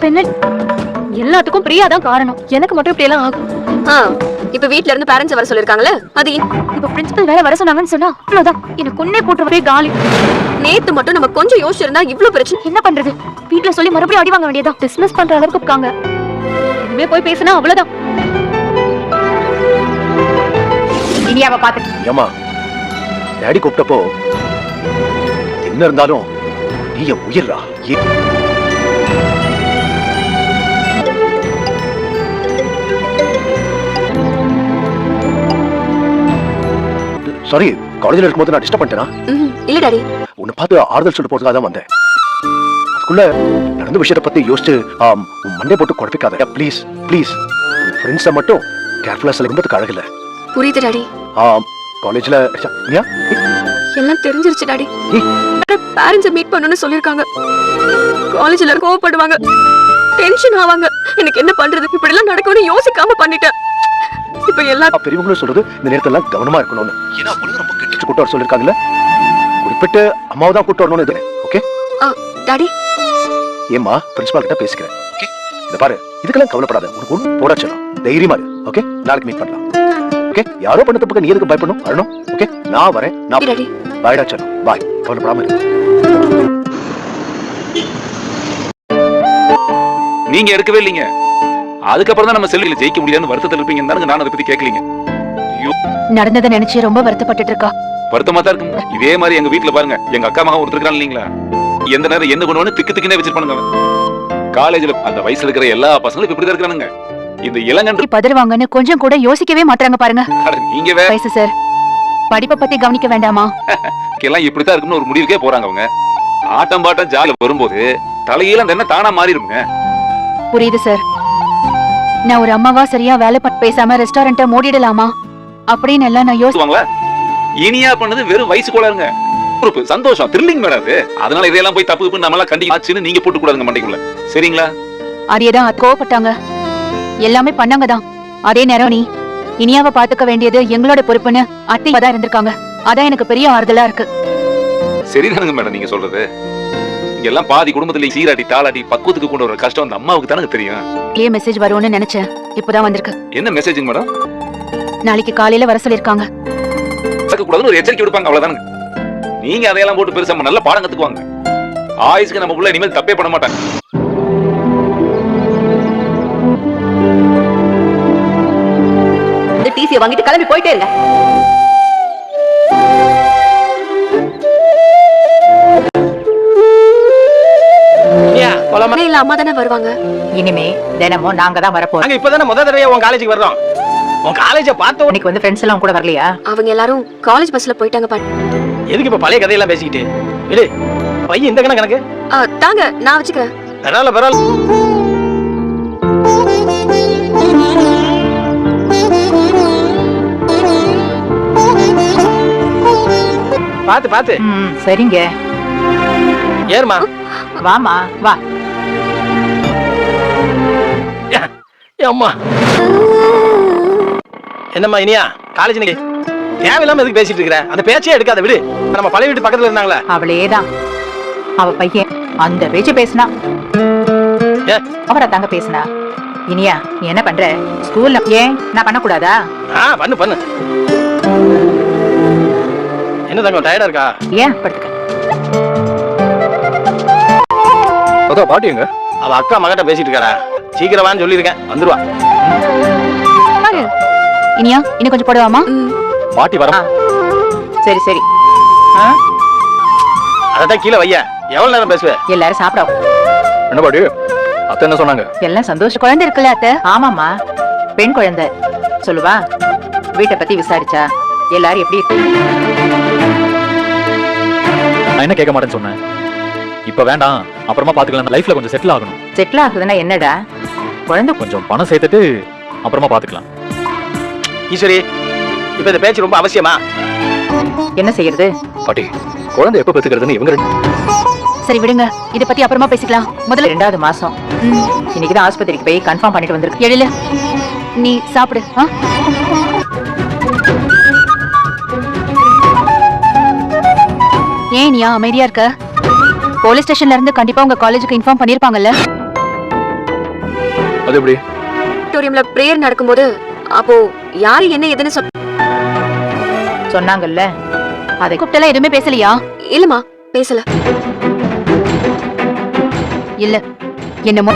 இப்ப என்ன எல்லாத்துக்கும் பிரியா தான் காரணம். எனக்கு மட்டும் இப்படி எல்லாம் ஆகும். ஆ இப்ப வீட்ல இருந்து பேரண்ட்ஸ் வர சொல்லிருக்காங்கல்ல? அது இப்ப பிரின்சிபல் வேற வர சொன்னாங்கன்னு சொன்னா அவ்வளவுதான். எனக்கு கொன்னே போட்டுருவே காலி. நேத்து மட்டும் நம்ம கொஞ்சம் யோசிச்சிருந்தா இவ்ளோ பிரச்சனை. என்ன பண்றது? வீட்ல சொல்லி மறுபடியும் அடி வாங்க வேண்டியதா டிஸ்மிஸ் பண்ற அளவுக்கு இருக்காங்க. இனிமே போய் பேசினா அவ்வளவுதான். இனியாவை பாத்துட்டு ஏமா டேடி கூப்பிட்டப்போ என்ன இருந்தாலும் நீ என் உயிர்ரா சாரி காலேஜ்ல இருக்கும்போது நான் டிஸ்டர்ப் பண்ணிட்டேனா. இல்ல டாடி. உன்னை பார்த்து ஆறுதல் சொல்லிட்டு போறதுக்காக தான் வந்தேன். அதுக்குள்ள நடந்த விஷயத்தை பத்தி யோசிச்சு மண்டை போட்டு குழப்பிக்காத. ப்ளீஸ் ப்ளீஸ் ஃப்ரெண்ட்ஸை மட்டும் கேர்ஃபுல்லா செல்லும்போதுக்கு அழகில்ல புரியுது டாடி. காலேஜ்ல எல்லாம் தெரிஞ்சிருச்சு டாடி. பேரண்ட்ஸை மீட் பண்ணணும்னு சொல்லிருக்காங்க காலேஜ்ல கோவப்படுவாங்க. டென்ஷன் ஆவாங்க. எனக்கு என்ன பண்றது? இப்படி எல்லாம் நடக்கும்னு யோசிக்காம பண்ணிட்டேன். இப்ப எல்லா பெரியவங்களும் சொல்றது இந்த நேரத்துல கவனமா இருக்கணும்னு. ஏன்னா உலகம் ரொம்ப கெட்டு கூட்ட வர சொல்லிருக்காங்கல்ல குறிப்பிட்டு அம்மாவை தான் கூட்டு வரணும்னு இது ஓகே டாடி. ஏம்மா பிரின்சிபால் கிட்ட பேசிக்கிறேன். ஓகே இந்த பாரு இதுக்கெல்லாம் கவலைப்படாத உனக்கு ஒண்ணு போட சொல்லலாம் தைரியமா இரு ஓகே நாளைக்கு மீட் பண்ணலாம். ஓகே யாரோ பண்ண தப்புக்கு நீ எதுக்கு பயப்படணும் வரணும் ஓகே நான் வரேன் நான் பாய்டா சொல்லணும் பாய் கவலைப்படாம இரு. நீங்க எடுக்கவே இல்லைங்க. அதுக்கப்புறம் தான் நம்ம செல்வியில ஜெயிக்க முடியாதுன்னு வருத்தத்தில் இருப்பீங்க தானுங்க நான் அதை பத்தி கேட்கலீங்க. நடந்ததை நினைச்சு ரொம்ப வருத்தப்பட்டுட்டு இருக்கா வருத்தமா தான் இருக்கும் இதே மாதிரி எங்க வீட்டுல பாருங்க எங்க அக்கா மகன் ஒருத்தர் இருக்கான் இல்லைங்களா? எந்த நேரம் என்ன பண்ணுவோன்னு திக்கு திக்குனே வச்சிருப்பானுங்க காலேஜ்ல அந்த வயசுல இருக்கிற எல்லா பசங்களும் இப்ப இப்படிதான் இருக்கிறானுங்க. இந்த இளங்கன்று பதறுவாங்கன்னு கொஞ்சம் கூட யோசிக்கவே மாட்டாங்க பாருங்க. நீங்க வேற வயசு சார். படிப்பை பத்தி கவனிக்க வேண்டாமா? எல்லாம் இப்படித்தான் இருக்கும்னு ஒரு முடிவுக்கே போறாங்க அவங்க. ஆட்டம் பாட்டம் ஜாலியா வரும்போது தலையில அந்த எண்ணம் தானா மாறிடுங்க புரியுது சார். நான் ஒரு அம்மாவா சரியா வேலை பார்த்து பேசாம ரெஸ்டாரண்ட்ட மூடிடலாமா? அப்படின்னு எல்லாம் நான் யோசி பேசுவாங்களா இனியா பண்ணது வெறும் வயசு கோளாறுங்க. பொறுப்பு சந்தோஷம் த்ரில்லிங் மேடம் அது. அதனால இதெல்லாம் போய் தப்பு தப்பு நம்மளாம் கண்டிப்பா ஆச்சுன்னு நீங்க போட்டு கூடாதுங்க மண்டைக்குள்ள. சரிங்களா? அது கோவப்பட்டாங்க. எல்லாமே பண்ணாங்க தான். அதே நேரம் நீ இனியாவை பாத்துக்க வேண்டியது எங்களோட பொறுப்புன்னு அத்தை தான் இருந்திருக்காங்க. அதான் எனக்கு பெரிய ஆறுதலா இருக்கு. சரிதானுங்க மேடம் நீங்க சொல்றது. எல்லாம் பாதி குடும்பத்துல சீராட்டி தாளாட்டி பக்குவத்துக்கு கொண்டு வர கஷ்டம் அந்த அம்மாவுக்கு தானங்க தெரியும். ஏ மெசேஜ் வரும்னு நினைச்சேன் இப்பதான் வந்திருக்கு. என்ன மெசேஜுங்க மேடம் நாளைக்கு காலையில வர சொல்லிருக்காங்க கூடாதுன்னு ஒரு எச்சரிக்கை கொடுப்பாங்க அவ்வளவுதானுங்க. நீங்க அதையெல்லாம் போட்டு பெருசா நல்ல பாடம் கத்துக்குவாங்க. ஆயுசுக்கு நம்ம புள்ள இனிமேல் தப்பே பண்ண மாட்டாங்க. டிசியை வாங்கிட்டு கிளம்பி போயிட்டே இருங்க. இல்ல அம்மா தானே வருவாங்க? இனிமே தினமும் நாங்க தான் வரப்போறோம். நாங்க இப்பதானே முத தடவையா உன் காலேஜுக்கு வர்றோம். உன் காலேஜ பார்த்த உடனே இன்னைக்கு வந்து ஃப்ரெண்ட்ஸ் எல்லாம் கூட வரலையா? அவங்க எல்லாரும் காலேஜ் பஸ்ல போயிட்டாங்க பாட்டி எதுக்கு இப்ப பழைய கதையெல்லாம் பேசிக்கிட்டு? விடு பையன் இந்த கணக்கு கணக்கு. தாங்க நான் வச்சுக்கிறேன். பரவாயில்ல பரவாயில்ல. பாத்து பாத்து. சரிங்க. ஏறுமா வாமா வா. அம்மா என்னம்மா இனியா? காலேஜ் இன்னைக்கு தேவையில்லாம எதுக்கு பேசிட்டு இருக்கிற? அந்த பேச்சே எடுக்காத விடு. நம்ம பழைய வீட்டு பக்கத்துல இருந்தாங்களே. அவளேதான். அவ பையன் அந்த பேச்சு பேசினா? அவரை தாங்க பேசினா. இனியா நீ என்ன பண்ற? ஸ்கூல்ல ஏன்? நான் பண்ணக்கூடாதா? ஆ பண்ணு பண்ணு. என்ன தங்கம் டயர்டா இருக்கா? ஏன்? படுத்துக்க. பாட்டி எங்க? அவ அக்கா மகட்ட பேசிட்டு இருக்காரா சீக்கிரம் வான்னு சொல்லியிருக்கேன். வந்துருவா. பாரு. இனியா இன்னும் கொஞ்சம் போடுவாமா? பாட்டி வர. சரி சரி. ஆ, அதான் கீழே வைய எவ்வளவு நேரம் பேசுவ? எல்லாரும் சாப்பிட. என்ன பாட்டி? அத்தை என்ன சொன்னாங்க? எல்லாம் சந்தோஷம் குழந்தை இருக்குல்ல அத்தை? ஆமாம்மா. பெண் குழந்தை. சொல்லுவா. வீட்டை பத்தி விசாரிச்சா. எல்லாரும் எப்படி இருக்கு? நான் என்ன கேட்க மாட்டேன்னு சொன்னேன். இப்ப வேண்டாம். அப்புறமா பாத்துக்கலாம். லைஃப்ல கொஞ்சம் செட்டில் ஆகணும். செட்டில் ஆகுதுன்னா என்னடா? குழந்தை கொஞ்சம் பணம் சேர்த்துட்டு அப்புறமா பாத்துக்கலாம். ஈஸ்வரி இப்ப இந்த பேச்சு ரொம்ப அவசியமா? என்ன செய்யறது? பாட்டி குழந்தை எப்ப பெத்துக்கிறதுன்னு இவங்க ரெண்டு சரி விடுங்க. இத பத்தி அப்புறமா பேசிக்கலாம். முதல்ல ரெண்டாவது மாசம். ம், இன்னைக்கு தான் ஆஸ்பத்திரிக்கு போய் கன்ஃபார்ம் பண்ணிட்டு வந்திருக்கு எழிலு நீ சாப்பிடு? ஏன் நீயா அமைதியா இருக்க? போலீஸ் ஸ்டேஷன்ல இருந்து கண்டிப்பா உங்க காலேஜுக்கு இன்ஃபார்ம் பண்ணிருப்பாங்கல்ல? அது எப்படி? ஆடிட்டோரியம்ல பிரேயர் நடக்கும்போது அப்போ யாரு என்ன எதுன்னு சொல் சொன்னாங்கல்ல. அதை கூப்பிட்டெல்லாம் எதுவுமே பேசலையா? இல்லம்மா பேசல. இல்ல. என்னமோ.